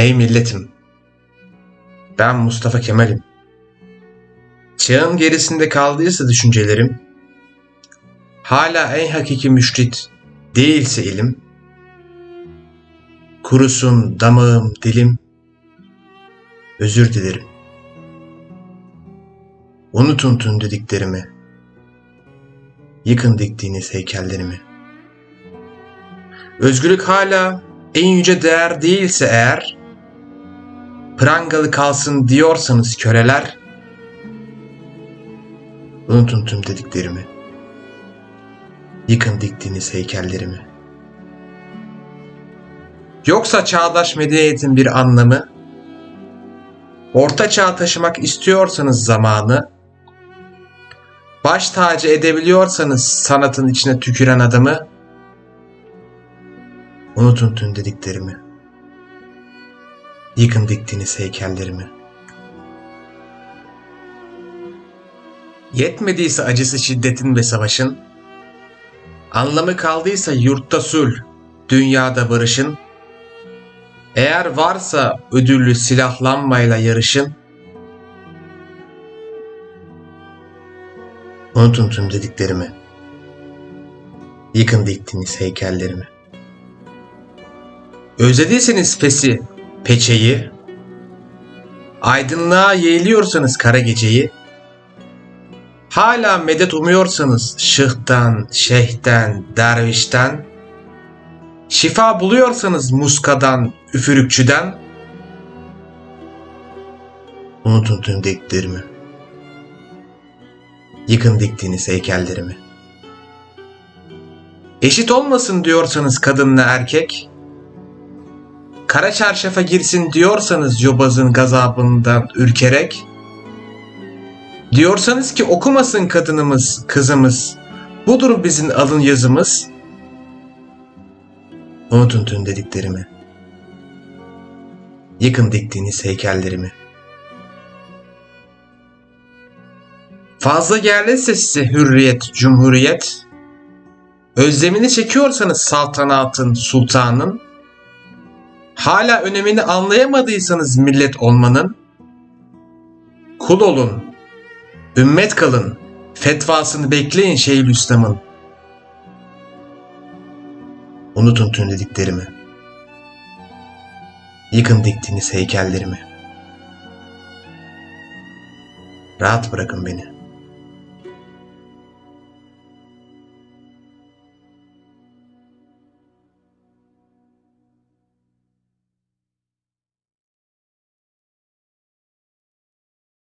Ey milletim! Ben Mustafa Kemal'im. Çağın gerisinde kaldıysa düşüncelerim, hala en hakiki müşrit değilse ilim, kurusun damağım dilim, özür dilerim. Unutun tüm dediklerimi, yıkın diktiğiniz heykellerimi. Özgürlük hala en yüce değer değilse eğer, prangalı kalsın diyorsanız köleler, unutun tüm dediklerimi. Yıkın diktiğiniz heykellerimi. Yoksa çağdaş medeniyetin bir anlamı, orta çağ taşımak istiyorsanız zamanı, baş tacı edebiliyorsanız sanatın içine tüküren adamı, unutun tüm dediklerimi. Yıkın diktiğiniz heykellerimi. Yetmediyse acısı şiddetin ve savaşın, anlamı kaldıysa yurtta sul, dünyada barışın, eğer varsa ödüllü silahlanmayla yarışın, unutun tüm dediklerimi. Yıkın diktiğiniz heykellerimi. Özlediyseniz fesi, peçeyi, aydınlığa yeğliyorsanız kara geceyi, hala medet umuyorsanız şıhtan, şeyhten, dervişten, şifa buluyorsanız muskadan, üfürükçüden, unutun tüm diklerimi. Yıkın diktiğiniz heykellerimi. Eşit olmasın diyorsanız kadınla erkek, kara çarşafa girsin diyorsanız yobazın gazabından ürkerek, diyorsanız ki okumasın kadınımız, kızımız, budur bizim alın yazımız, unutun tüm dediklerimi. Yıkın diktiğiniz heykellerimi. Fazla gelirse size hürriyet, cumhuriyet, özlemini çekiyorsanız saltanatın, sultanın, hala önemini anlayamadıysanız millet olmanın, kul olun, ümmet kalın, fetvasını bekleyin Şeyhülislam'ın. Unutun tüm dediklerimi. Yıkın diktiğiniz heykellerimi. Rahat bırakın beni.